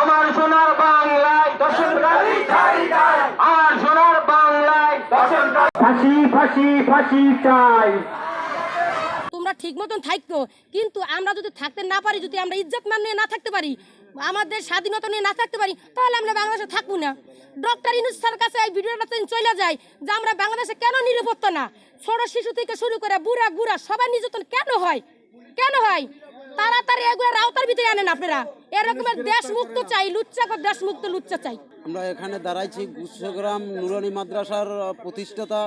আমার সোনার বাংলায় দর্শনকারী আমার সোনার বাংলায় ফাঁসি ফাঁসি ফাঁসি চাই। তোমরা ঠিক মতন থাকতো কিন্তু আমরা যদি থাকতে না পারি যদি আমরা ইজ্জত মান নিয়ে না থাকতে পারি আমাদের স্বাধীনতা নিয়ে না থাকতে পারি তাহলে আমরা বাংলাদেশে থাকব না। ডক্টর ইনুস স্যার কাছে এই ভিডিওটা চলে যায় যে আমরা বাংলাদেশে কেন নিরাপত্তা না? ছোট শিশু থেকে শুরু করে বুড়া বুড়া সবাই নির্যাতন কেন হয়? কেন হয়? তাড়াতাড়ি এগুলো রাউতার ভিতরে আনেন আপনারা। এরকমের দেশ মুক্ত চাই, লুচ্চা করে দেশ মুক্ত লুচ্চা চাই। আমরা এখানে দাঁড়াইছি, গুচ্ছগ্রাম নুরানি মাদ্রাসার প্রতিষ্ঠাতা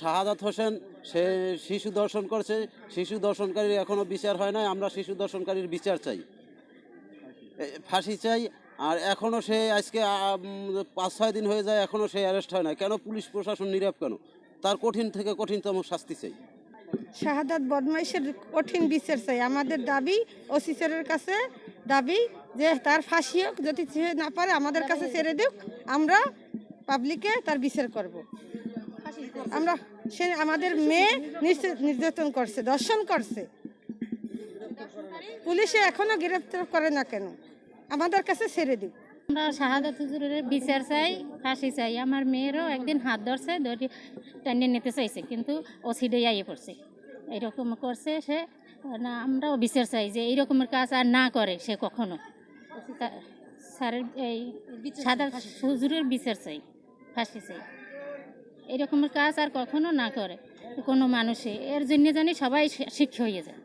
শাহাদাত হোসেন। সে শিশু দর্শন করছে, শিশু দর্শনকারীর এখনও বিচার হয় নাই, আমরা শিশু দর্শনকারীর বিচার চাই। ফাঁসি চাই, আর এখনও সে আজকে পাঁচ ছয় দিন হয়ে যায় এখনও সে অ্যারেস্ট হয় না কেন পুলিশ প্রশাসন নীরব কেন? তার কঠিন থেকে কঠিনতম শাস্তি চাই। শাহাদাত বদমাইশের কঠিন বিচার চাই। আমাদের দাবি স্যারের কাছে দাবি যে তার ফাঁসি হোক, যদি না পারে আমাদের কাছে ছেড়ে দিক, আমরা পাবলিকে তার বিচার করব। আমরা সে আমাদের মেয়ে নির্যাত- নির্যাতন করছে দর্শন করছে। পুলিশে এখনও গ্রেপ্তার করে না কেন? আমাদের কাছে ছেড়ে দিক। আমরা শাহাদাত হুজুরের বিচার চাই, ফাঁসি চাই। আমার মেয়েরও একদিন হাত ধরছে, ধরে টানিয়ে নিতে চাইছে, কিন্তু ওসিডে আইয়ে পড়ছে। এইরকম করছে সে, না, আমরাও বিচার চাই যে এই রকমের কাজ আর না করে সে কখনো। স্যারের এই সাদা হুজুরের বিচার চাই, ফাঁসি চাই। এই রকমের কাজ আর কখনো না করে কোনো মানুষে। এর জন্য জানি সবাই শিক্ষা হয়ে যায়।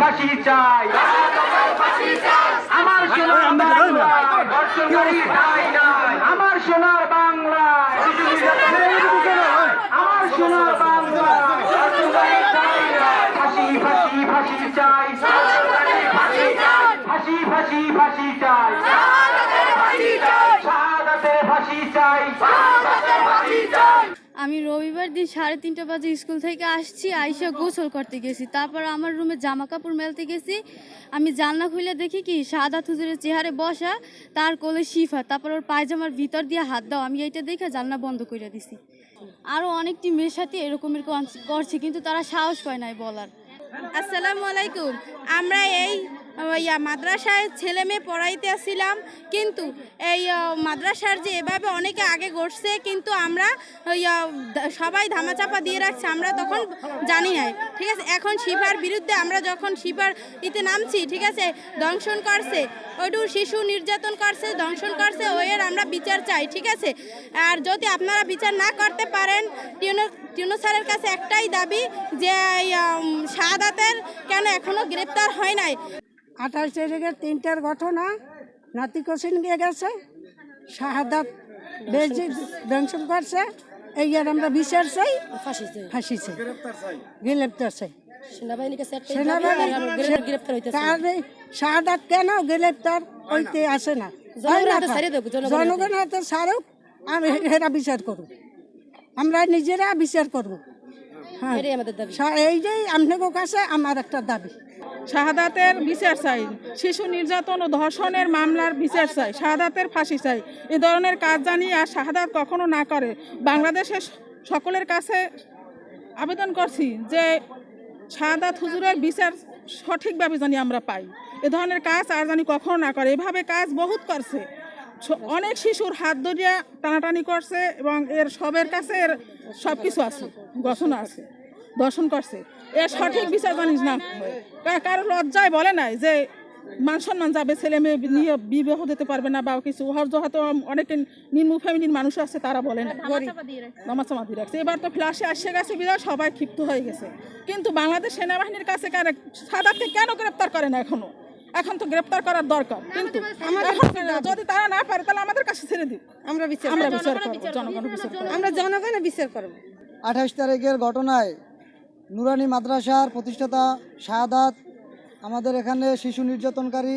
ফাঁসি চাই আমার সোনার বাংলায়। আমার সোনার বাংলায় আমার সোনার। ফাঁসি ফাঁসি ফাঁসি চাই ফাঁসি ফাঁসি ফাঁসি চাই শাহাদাতের ফাঁসি চাই আমি রবিবার দিন সাড়ে তিনটা বাজে স্কুল থেকে আসছি, আইসা গোসল করতে গেছি। তারপর আমার রুমে জামা কাপড় মেলতে গেছি। আমি জানলা খুলে দেখি কি, সাদা হুজুরের চেহারে বসা, তার কোলে শিফা। তারপর ওর পায়জামার ভিতর দিয়ে হাত দাও, আমি এইটা দেখে জানলা বন্ধ করে দিছি। আরও অনেকটি মেয়ের সাথে এরকমের করছে, কিন্তু তারা সাহস পায় নাই বলার। আসসালামু আলাইকুম। আমরা এই ইয়া মাদ্রাসায় ছেলে মেয়ে পড়াইতে আসছিলাম কিন্তু এই মাদ্রাসার যে এভাবে অনেকে আগে ঘটছে কিন্তু আমরা ইয়া, সবাই ধামাচাপা দিয়ে রাখছে আমরা তখন জানি নাই ঠিক আছে? এখন শিফার বিরুদ্ধে আমরা যখন শিফার ইতে নামছি ঠিক আছে? দংশন করছে ওইটু শিশু নির্যাতন করছে দংশন করছে ওয়ের আমরা বিচার চাই ঠিক আছে? আর যদি আপনারা বিচার না করতে পারেন টিউনো স্যারের কাছে একটাই দাবি যে শাহাদাতের কেন এখনও গ্রেপ্তার হয় নাই? আঠাশ তারিখের তিনটার ঘটনা নাতি কোচিন গিয়ে গেছে শাহাদাত বেজি দংশন করছে এই আর আমরা বিচার চাই ফাঁসি চাই ফাঁসি চাই। গ্রেপ্তার চাই। সেনাবাহিনী শাহাদাত কেন গ্রেপ্তার হইতে আসে না? হাতে আমি এরা বিচার করব আমরা নিজেরা বিচার করব। হ্যাঁ। এই যে আপনাদের কাছে আমার একটা দাবি। শাহাদাতের বিচার চাই, শিশু নির্যাতন ও ধর্ষণের মামলার বিচার চাই, শাহাদাতের ফাঁসি চাই। এ ধরনের কাজ জানি আর শাহাদাত কখনো না করে। বাংলাদেশের সকলের কাছে আবেদন করছি যে শাহাদাত হুজুরের বিচার সঠিকভাবে জানি আমরা পাই। এ ধরনের কাজ আর জানি কখনো না করে। এভাবে কাজ বহুত করছে। অনেক শিশুর হাত ধরিয়া টানাটানি করছে এবং এর সবের কাছে এর সব কিছু আছে, গঠন আছে, দর্শন করছে। এর সঠিক বিচার জানিস না। কারও লজ্জায় বলে নাই যে মান সম্মান যাবে ছেলে মেয়ে নিয়ে বিবাহ দিতে পারবে না বা কিছু। হর হয়তো অনেকে নিম্ন ফ্যামিলির মানুষ আছে তারা বলে না। নামাচামা দিয়ে রাখছে। এবার তো ফ্লাশে আসে গেছে বিধায় সবাই ক্ষিপ্ত হয়ে গেছে। কিন্তু বাংলাদেশ সেনাবাহিনীর কাছে কারে সাদাকে কেন গ্রেপ্তার করে না এখনও? এখন তো গ্রেপ্তার করার দরকার। কিন্তু যদি তারা না পারে তাহলে আমাদের কাছে ছেড়ে দিক। আমরা বিচার আমরা বিচার করব জনগণ বিচার করব। আমরা জনগণের বিচার করব। আঠাশ তারিখের ঘটনায় নুরানি মাদ্রাসার প্রতিষ্ঠাতা শাহাদাত, আমাদের এখানে শিশু নির্যাতনকারী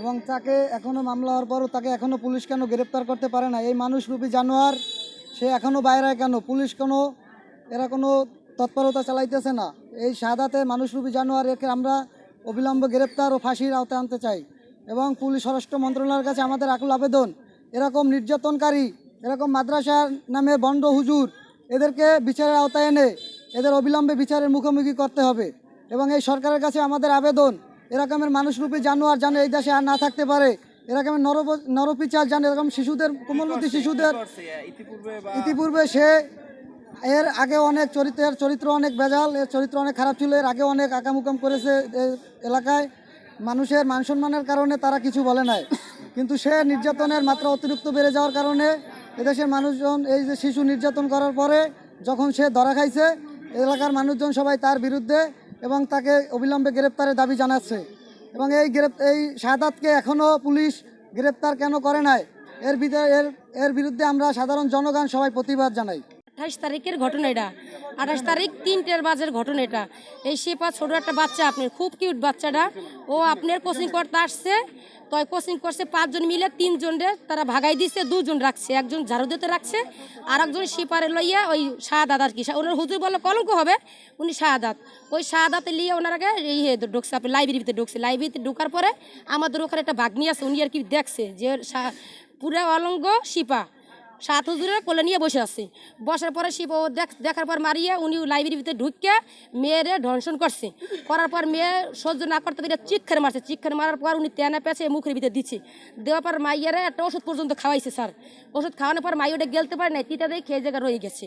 এবং তাকে এখনও মামলা হওয়ার পরও তাকে এখনও পুলিশ কেন গ্রেপ্তার করতে পারে না? এই মানুষরূপী জানোয়ার, সে এখনও বাইরে কেন? পুলিশ কোনো, এরা কোনো তৎপরতা চালাইতেছে না। এই শাহাদাতে মানুষরূপী জানোয়ার একে আমরা অবিলম্বে গ্রেপ্তার ও ফাঁসির আওতায় আনতে চাই এবং পুলিশ স্বরাষ্ট্র মন্ত্রণালয়ের কাছে আমাদের আকুল আবেদন, এরকম নির্যাতনকারী, এরকম মাদ্রাসার নামে বন্ড হুজুর, এদেরকে বিচারের আওতায় এনে এদের অবিলম্বে বিচারের মুখোমুখি করতে হবে এবং এই সরকারের কাছে আমাদের আবেদন এরকমের মানুষরূপী জানোয়ার যেন এই দেশে আর না থাকতে পারে এরকমের নর নরপিচার যেন এরকম শিশুদের কোমলমতি শিশুদের ইতিপূর্বে সে এর আগে অনেক চরিত্রের চরিত্র অনেক বেজাল এর চরিত্র অনেক খারাপ ছিল এর আগে অনেক আকামুকাম করেছে এলাকায় মানুষের মান সম্মানের কারণে তারা কিছু বলে নাই। কিন্তু সে নির্যাতনের মাত্রা অতিরিক্ত বেড়ে যাওয়ার কারণে এদেশের মানুষজন এই যে শিশু নির্যাতন করার পরে যখন সে ধরা খাইছে এলাকার মানুষজন সবাই তার বিরুদ্ধে এবং তাকে অবিলম্বে গ্রেপ্তারের দাবি জানাচ্ছে। এবং এই গ্রেপ, এই শাহাদকে এখনও পুলিশ গ্রেপ্তার কেন করে নাই? এর এর এর বিরুদ্ধে আমরা সাধারণ জনগণ সবাই প্রতিবাদ জানাই। আঠাশ তারিখের ঘটনা এটা। আঠাশ তারিখ তিনটের বাজের ঘটনা এটা। এই শেপা ছোট একটা বাচ্চা আপনার খুব কিউট বাচ্চাটা। ও আপনার কোচিং করতে আসছে। তো কোচিং করছে পাঁচজন মিলে তিনজনরে তারা ভাগাই দিচ্ছে দুজন রাখছে। একজন ঝাড়ু দিতে রাখছে আর একজন শিপারে লইয়া ওই শাহাদাত আর কি। ওনার হুজুর বলল, কলঙ্ক হবে? উনি শাহাদাত। ওই শাহাদাতে লিয়ে ওনারাকে হে ঢুকছে, আপনি লাইব্রেরিতে ঢুকছে। লাইব্রেরিতে ঢোকার পরে আমাদের ওখানে একটা ভাগ্নি আছে, উনি আর কি দেখছে যে পুরা অলঙ্গ শিপা। সাত হুজুরের কোলে নিয়ে বসে আছে। বসার পরে শিব দেখার পর মারিয়ে, উনি লাইব্রেরির ভিতরে ঢুকে মেয়েরে ধর্ষণ করছে। করার পর মেয়ে সহ্য না করতে পেরে চিক্ষার মারছে। চিক্ষার মারার পর উনি তেনা পেঁচে মুখের ভিতরে দিচ্ছে দেওয়ার পর মাইয়ারে একটা ওষুধ পর্যন্ত খাওয়াইছে স্যার। ওষুধ খাওয়ানোর পর মাই ওটা গেলতে পারে নাই, তিতা দিয়ে খেয়ে জায়গা রয়ে গেছে।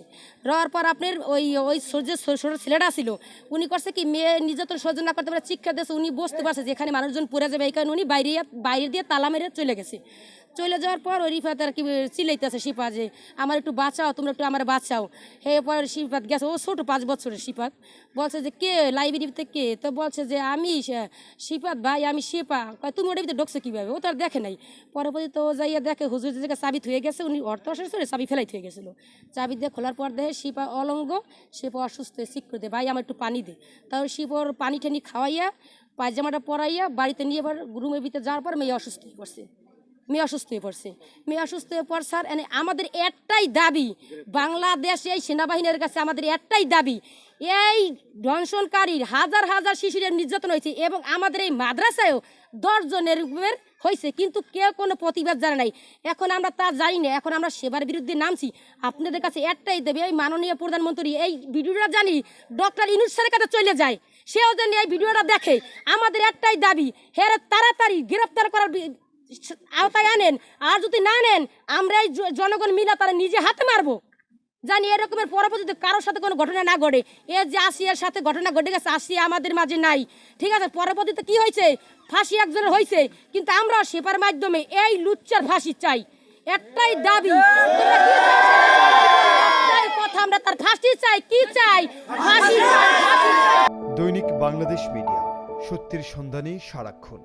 রওয়ার পর আপনার ওই ওই সূর্য ছোটো ছেলেটা ছিল, উনি করছে কি মেয়ে নির্যাতন সহ্য না করতে পারে চিক্ষা দিয়েছে। উনি বসতে পারছে যে এখানে মানুষজন পড়ে যাবে, এই কারণে উনি বাইরে বাইরে দিয়ে তালা মেরে চলে গেছে। চলে যাওয়ার পর ওই রিফাত আর কি চিলাইতেছে শিপা যে, আমার একটু বাঁচাও, তোমরা একটু আমার বাঁচাও। হে পরে শিপাত গেছে, ও ছোটো পাঁচ বছরের শিপাত বলছে যে, কে? লাইব্রেরিতে কে? তো বলছে যে, আমি শিপাত ভাই, আমি শিপা তুমি ওটার ভিতরে ঢুকছো কীভাবে? ও তো আর দেখে নাই। পরবর্তী তো যাইয়া দেখে হুজুর যে চাবি থুয়ে গেছে, উনি অর্থ আসলে চাবি ফেলাই থুয়ে গেছিল। চাবি দিয়ে খোলার পর দেখে শিপা অলঙ্গ শিপা অসুস্থ হয়ে করে দে, ভাই, আমার একটু পানি দে। তারপর শিপর পানি টানি খাওয়াইয়া, পায়জামাটা পরাইয়া বাড়িতে নিয়ে এবার রুমের ভিতরে যাওয়ার পর মেয়ে অসুস্থ হয়ে পড়ছে। মেয়ে অসুস্থ হয়ে পড়ছে। মেয়ে অসুস্থ হয়ে স্যার, এনে আমাদের একটাই দাবি, বাংলাদেশ এই সেনাবাহিনীর কাছে আমাদের একটাই দাবি, এই ধর্ষণকারীর হাজার হাজার শিশুদের নির্যাতন হয়েছে এবং আমাদের এই মাদ্রাসায়ও দশজনের উপর হয়েছে, কিন্তু কেউ কোনো প্রতিবাদ জানে নাই। এখন আমরা তা জানি না, এখন আমরা সেবার বিরুদ্ধে নামছি। আপনাদের কাছে একটাই দেবে, এই মাননীয় প্রধানমন্ত্রী এই ভিডিওটা জানি ডক্টর ইনুস স্যারের কাছে চলে যায়, সেও জানি এই ভিডিওটা দেখে। আমাদের একটাই দাবি, হেরে তাড়াতাড়ি গ্রেপ্তার করার আওতায় আনেন। আর যদি না নেন, আমরা এই জনগণ মিলা তারা নিজে হাতে মারবো। জানি এরকমের পরবর্তীতে কারোর সাথে কোনো ঘটনা না ঘটে। এ যে আসিয়ার সাথে ঘটনা ঘটে গেছে, আসিয়া আমাদের মাঝে নাই। ঠিক আছে, পরবর্তীতে কি হয়েছে? ফাঁসি একজনের হয়েছে, কিন্তু আমরা সেপার মাধ্যমে এই লুচ্চার ফাঁসি চাই। একটাই দাবি কথা, আমরা তার ফাঁসি চাই। কি চাই। দৈনিক বাংলাদেশ মিডিয়া, সত্যের সন্ধানে সারাক্ষণ।